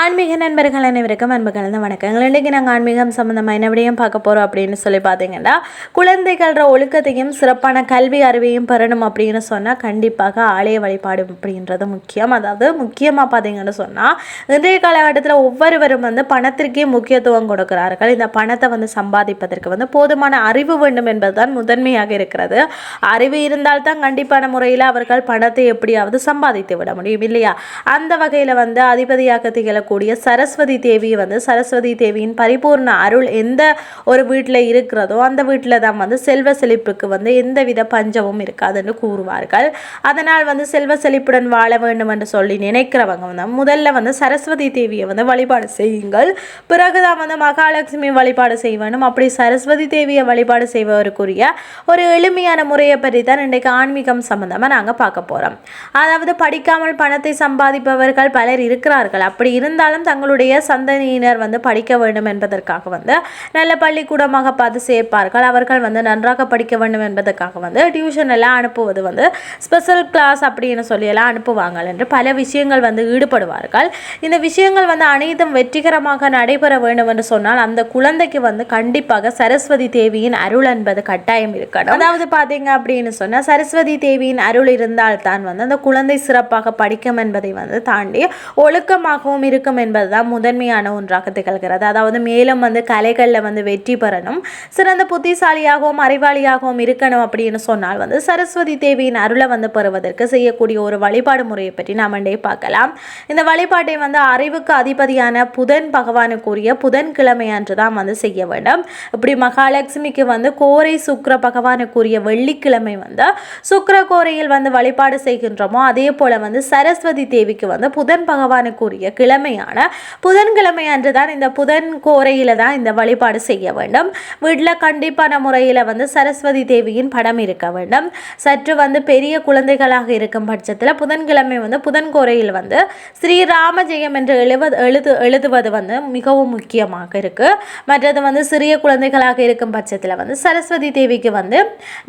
ஆன்மீக நண்பர்கள் அனைவருக்கும் அன்பு கலந்த வணக்கங்கள். இன்றைக்கி நாங்கள் ஆன்மீகம் சம்மந்தமாக என்ன பார்க்க போகிறோம் அப்படின்னு சொல்லி பார்த்தீங்கன்னா குழந்தைகள ஒழுக்கத்தையும் சிறப்பான கல்வி அறிவையும் பெறணும் அப்படின்னு சொன்னால் கண்டிப்பாக ஆலய வழிபாடு அப்படின்றது முக்கியம். அதாவது முக்கியமாக பார்த்தீங்கன்னு சொன்னால் இன்றைய காலகட்டத்தில் ஒவ்வொருவரும் வந்து பணத்திற்கே முக்கியத்துவம் கொடுக்கிறார்கள். இந்த பணத்தை வந்து சம்பாதிப்பதற்கு வந்து போதுமான அறிவு வேண்டும் என்பதுதான் முதன்மையாக இருக்கிறது. அறிவு இருந்தால்தான் கண்டிப்பான முறையில் அவர்கள் பணத்தை எப்படியாவது சம்பாதித்து விட முடியும் இல்லையா? அந்த வகையில் வந்து அதிபதியாக திகழக்கூடிய சரஸ்வதி தேவியை வந்து சரஸ்வதி தேவியின் பரிபூர்ண அருள் எந்த ஒரு வீட்டில் இருக்கிறதோ அந்த வீட்டில் தான் வந்து செல்வ செழிப்புக்கு வந்து எந்தவித பஞ்சமும் இருக்காதுன்னு கூறுவார்கள். அதனால் வந்து செல்வ செழிப்புடன் வாழ வேண்டும் என்று சொல்லி நினைக்கிறவங்க வந்து முதல்ல வந்து சரஸ்வதி தேவியை வந்து வழிபாடு செய்யுங்கள். பிறகுதான் வந்து மகாலட்சுமி வழிபாடு செய்ய வேண்டும். அப்படி சரஸ்வதி தேவியை வழிபாடு செய்வதற்குரிய ஒரு எளிமையான முறையை பற்றி தான் இன்றைக்கு ஆன்மீகம் சம்பந்தமாக நாங்கள் பார்க்க போகிறோம் அதாவது படிக்காமல் பணத்தை சம்பாதிப்பவர்கள் பலர் இருக்கிறார்கள். அப்படி இருந்தாலும் தங்களுடைய சந்ததியினர் வந்து படிக்க வேண்டும் என்பதற்காக வந்து நல்ல பள்ளிக்கூடமாக பார்த்து சேர்ப்பார்கள். அவர்கள் வந்து நன்றாக படிக்க வேண்டும் என்பதற்காக வந்து டியூஷன் எல்லாம் அனுப்புவது வந்து ஸ்பெஷல் கிளாஸ் அப்படின்னு சொல்லி எல்லாம் அனுப்புவாங்க என்று பல விஷயங்கள் வந்து ஈடுபடுவார்கள். இந்த விஷயங்கள் வந்து அனைத்தும் வெற்றிகரமாக நடைபெற வேண்டும் என்று சொன்னால் அந்த குழந்தைக்கு வந்து கண்டிப்பாக சரஸ்வதி தேவியின் அருள் என்பது கட்டாயம் இருக்கணும். அதாவது பார்த்தீங்க அப்படின்னு சொன்னால் சரஸ்வதி தேவியின் அருள் இருந்தால் தான் வந்து அந்த குழந்தை சிறப்பாக படிக்கும் என்பதை வந்து தாண்டி ஒழுக்கமாகவும் இருக்கும் என்பது தான் முதன்மையான ஒன்றாக திகழ்கிறது. அதாவது மேலும் வந்து கலைகளில் வந்து வெற்றி பெறணும் சிறந்த புத்திசாலியாகவும் அறிவாளியாகவும் இருக்கணும் அப்படின்னு சொன்னால் வந்து சரஸ்வதி தேவியின் அருளை வந்து பெறுவதற்கு செய்யக்கூடிய ஒரு வழிபாடு முறையை பற்றி நாம் இன்றைய பார்க்கலாம். இந்த வழிபாட்டை வந்து அறிவுக்கு அதிபதியான புதன் பகவானுக்குரிய புதன்கிழமை அன்று தான் வந்து செய்ய வேண்டும். இப்படி மகாலட்சுமிக்கு வந்து கோரை சுக்கர பகவானுக்குரிய வெள்ளிக்கிழமை வந்து சுக்கர கோரையில் வந்து வழிபாடு செய்கின்றோமோ அதே போல வந்து சரஸ்வதி தேவிக்கு வந்து புதன் பகவானுக்குரிய கிழமை கிழமையான புதன்கிழமை அன்று தான் இந்த புதன் கோரையில் தான் இந்த வழிபாடு செய்ய வேண்டும். வீட்டில் கண்டிப்பான முறையில் வந்து சரஸ்வதி தேவியின் படம் இருக்க வேண்டும். சற்று வந்து பெரிய குழந்தைகளாக இருக்கும் பட்சத்தில் புதன்கிழமை வந்து புதன் கோரையில் வந்து ஸ்ரீராம ஜெயம் என்று எழுவது எழுது எழுதுவது வந்து மிகவும் முக்கியமாக இருக்குது மற்றது வந்து சிறிய குழந்தைகளாக இருக்கும் பட்சத்தில் வந்து சரஸ்வதி தேவிக்கு வந்து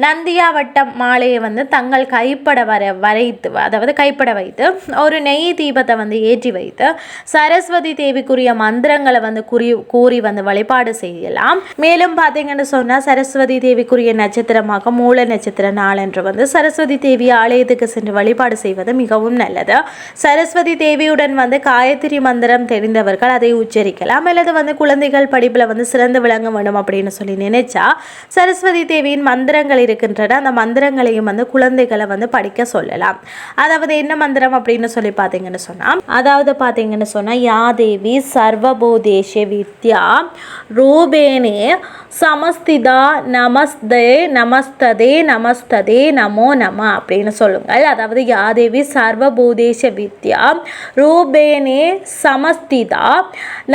நந்தியா வட்டம் மாலையை வந்து தங்கள் கைப்பட வர வரைத்து அதாவது கைப்பட வைத்து ஒரு நெய் தீபத்தை வந்து ஏற்றி வைத்து சரஸ்வதி தேவிக்குரிய மந்திரங்களை வந்து குறி கூறி வந்து வழிபாடு செய்யலாம். மேலும் பார்த்தீங்கன்னு சொன்னால் சரஸ்வதி தேவிக்குரிய நட்சத்திரமாக மூல நட்சத்திர நாள் என்று வந்து சரஸ்வதி தேவி ஆலயத்துக்கு சென்று வழிபாடு செய்வது மிகவும் நல்லது. சரஸ்வதி தேவியுடன் வந்து காயத்ரி மந்திரம் தெரிந்தவர்கள் அதை உச்சரிக்கலாம். அல்லது வந்து குழந்தைகள் படிப்பில் வந்து சிறந்து விளங்க வேண்டும் அப்படின்னு சொல்லி நினைச்சா சரஸ்வதி தேவியின் மந்திரங்கள் இருக்கின்றன. அந்த மந்திரங்களையும் வந்து குழந்தைகளை வந்து படிக்க சொல்லலாம். அதாவது என்ன மந்திரம் அப்படின்னு சொல்லி பார்த்தீங்கன்னு சொன்னால் அதாவது பார்த்தீங்கன்னு சொன்னால் யாதேவி சர்வபூதேஷ வித்யா ரூபேனே சமஸ்திதா நமஸ்தே நமஸ்ததே நமஸ்ததே நமோ நம அப்படின்னு சொல்லுங்கள். அதாவது யாதேவி சர்வபூதேஷ வித்யா ரூபேனே சமஸ்திதா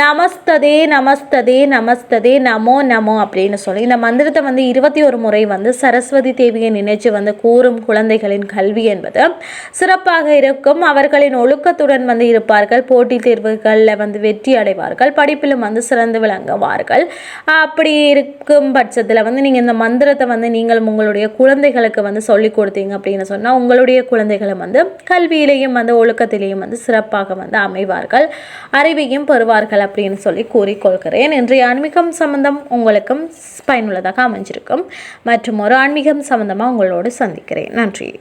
நமஸ்ததே நமஸ்ததே நமஸ்ததே நமோ நமோ அப்படின்னு சொல்லி இந்த மந்திரத்தை வந்து இருபத்தி ஒரு முறை வந்து சரஸ்வதி தேவியை நினைச்சு வந்து கூறும் குழந்தைகளின் கல்வி என்பது சிறப்பாக இருக்கும். அவர்களின் ஒழுக்கத்துடன் வந்து இருப்பார்கள். போட்டித் தேர்வுகளில் வந்து வெற்றி அடைவார்கள். படிப்பிலும் வந்து சிறந்து விளங்குவார்கள். அப்படி இருக்கும் பட்சத்தில் வந்து நீங்கள் இந்த மந்திரத்தை வந்து நீங்கள் உங்களுடைய குழந்தைகளுக்கு வந்து சொல்லி கொடுத்தீங்க அப்படின்னு சொன்னால் உங்களுடைய குழந்தைகளும் வந்து கல்வியிலையும் வந்து ஒழுக்கத்திலேயும் வந்து சிறப்பாக வந்து அமைவார்கள் அறிவையும் பெறுவார்கள் அப்படின்னு சொல்லி கூறிக்கொள்கிறேன். இன்றைய ஆன்மீகம் சம்பந்தம் உங்களுக்கும் பயனுள்ளதாக அமைஞ்சிருக்கும். மற்றும் ஒரு ஆன்மீகம் சம்பந்தமாக உங்களோடு சந்திக்கிறேன். நன்றி.